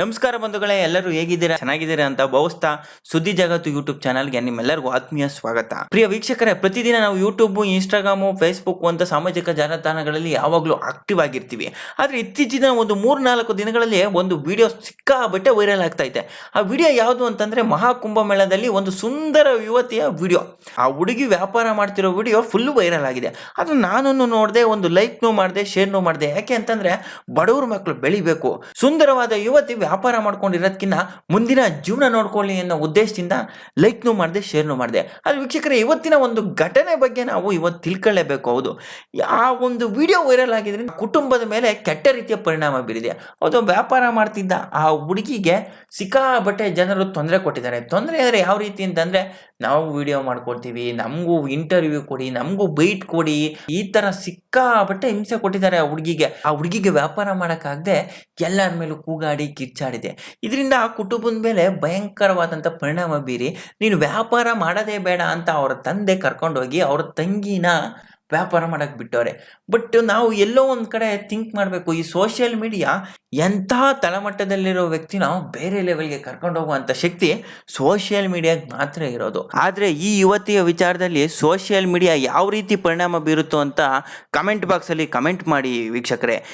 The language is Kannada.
ನಮಸ್ಕಾರ ಬಂಧುಗಳೇ, ಎಲ್ಲರೂ ಹೇಗಿದ್ದೀರಾ? ಚೆನ್ನಾಗಿದ್ದೀರಾ ಅಂತ ಭಾವಿಸ್ತಾ ಸುದ್ದಿ ಜಗತ್ತು ಯೂಟ್ಯೂಬ್ ಚಾನಲ್ಗೆ ನಿಮ್ಮೆಲ್ಲರಿಗೂ ಆತ್ಮೀಯ ಸ್ವಾಗತ. ಪ್ರಿಯ ವೀಕ್ಷಕರೇ, ಪ್ರತಿದಿನ ನಾವು ಯೂಟ್ಯೂಬ್ ಇನ್ಸ್ಟಾಗ್ರಾಮು ಫೇಸ್ಬುಕ್ ಅಂತ ಸಾಮಾಜಿಕ ಜಾಲತಾಣಗಳಲ್ಲಿ ಯಾವಾಗಲೂ ಆಕ್ಟಿವ್ ಆಗಿರ್ತೀವಿ. ಆದರೆ ಇತ್ತೀಚಿನ ಒಂದು ಮೂರು ನಾಲ್ಕು ದಿನಗಳಲ್ಲಿ ಒಂದು ವಿಡಿಯೋ ಸಿಕ್ಕಾಬಟ್ಟೆ ವೈರಲ್ ಆಗ್ತಾ ಇದೆ. ಆ ವಿಡಿಯೋ ಯಾವುದು ಅಂತಂದ್ರೆ ಮಹಾಕುಂಭಮೇಳದಲ್ಲಿ ಒಂದು ಸುಂದರ ಯುವತಿಯ ವಿಡಿಯೋ ಆ ಹುಡುಗಿ ವ್ಯಾಪಾರ ಮಾಡ್ತಿರೋ ವಿಡಿಯೋ ಫುಲ್ ವೈರಲ್ ಆಗಿದೆ. ಅದು ನಾನು ನೋಡಿದೆ, ಒಂದು ಲೈಕ್ನೂ ಮಾಡಿದೆ ಶೇರ್ನೂ ಮಾಡಿದೆ. ಯಾಕೆ ಅಂತಂದರೆ ಬಡವ್ರ ಮಕ್ಕಳು ಬೆಳಿಬೇಕು. ಸುಂದರವಾದ ಯುವತಿ ವ್ಯಾಪಾರ ಮಾಡ್ಕೊಂಡಿರೋದಕ್ಕಿಂತ ಮುಂದಿನ ಜೀವನ ನೋಡ್ಕೊಳ್ಳಿ ಅನ್ನೋ ಉದ್ದೇಶದಿಂದ ಲೈಕ್ನೂ ಮಾಡಿದೆ ಶೇರ್ನೂ ಮಾಡಿದೆ. ಅದು ವೀಕ್ಷಕರೇ, ಇವತ್ತಿನ ಒಂದು ಘಟನೆ ಬಗ್ಗೆ ನಾವು ಇವತ್ತು ತಿಳ್ಕೊಳ್ಳೇಬೇಕು ಹೌದು. ಆ ಒಂದು ವಿಡಿಯೋ ವೈರಲ್ ಆಗಿದ್ರಿಂದ ಕುಟುಂಬದ ಮೇಲೆ ಕೆಟ್ಟ ರೀತಿಯ ಪರಿಣಾಮ ಬೀರಿದೆ. ಅದು ವ್ಯಾಪಾರ ಮಾಡ್ತಿದ್ದ ಆ ಹುಡುಗಿಗೆ ಸಿಕ್ಕಾಬಟ್ಟೆ ಜನರು ತೊಂದರೆ ಕೊಟ್ಟಿದ್ದಾರೆ. ತೊಂದರೆ ಅಂದರೆ ಯಾವ ರೀತಿ ಅಂತಂದರೆ ನಾವು ವಿಡಿಯೋ ಮಾಡ್ಕೊಡ್ತೀವಿ ನಮಗೂ ಇಂಟರ್ವ್ಯೂ ಕೊಡಿ, ನಮಗೂ ಬೈಟ್ ಕೊಡಿ, ಈ ಥರ ಸಿಕ್ಕಾಪಟ್ಟೆ ಹಿಂಸೆ ಕೊಟ್ಟಿದ್ದಾರೆ ಆ ಹುಡುಗಿಗೆ. ಆ ಹುಡುಗಿಗೆ ವ್ಯಾಪಾರ ಮಾಡೋಕ್ಕಾಗದೆ ಎಲ್ಲರ ಮೇಲೂ ಕೂಗಾಡಿ ಕಿಚ್ಚಾಡಿದೆ ಇದರಿಂದ ಆ ಕುಟುಂಬದ ಮೇಲೆ ಭಯಂಕರವಾದಂಥ ಪರಿಣಾಮ ಬೀರಿ, ನೀನು ವ್ಯಾಪಾರ ಮಾಡೋದೇ ಬೇಡ ಅಂತ ಅವರ ತಂದೆ ಕರ್ಕೊಂಡೋಗಿ ಅವರ ತಂಗಿನ ವ್ಯಾಪಾರ ಮಾಡಕ್ಕೆ ಬಿಟ್ಟವ್ರೆ. ಬಟ್ ನಾವು ಎಲ್ಲೋ ಒಂದು ಕಡೆ ಥಿಂಕ್ ಮಾಡಬೇಕು. ಈ ಸೋಷಿಯಲ್ ಮೀಡಿಯಾ ಎಂಥ ತಳಮಟ್ಟದಲ್ಲಿರೋ ವ್ಯಕ್ತಿನ ಬೇರೆ ಲೆವೆಲ್ಗೆ ಕರ್ಕೊಂಡು ಹೋಗುವಂಥ ಶಕ್ತಿ ಸೋಷಿಯಲ್ ಮೀಡಿಯಾಗೆ ಮಾತ್ರ ಇರೋದು. ಆದರೆ ಈ ಯುವತಿಯ ವಿಚಾರದಲ್ಲಿ ಸೋಷಿಯಲ್ ಮೀಡಿಯಾ ಯಾವ ರೀತಿ ಪರಿಣಾಮ ಬೀರುತ್ತೋ ಅಂತ ಕಮೆಂಟ್ ಬಾಕ್ಸಲ್ಲಿ ಕಮೆಂಟ್ ಮಾಡಿ ವೀಕ್ಷಕರೇ.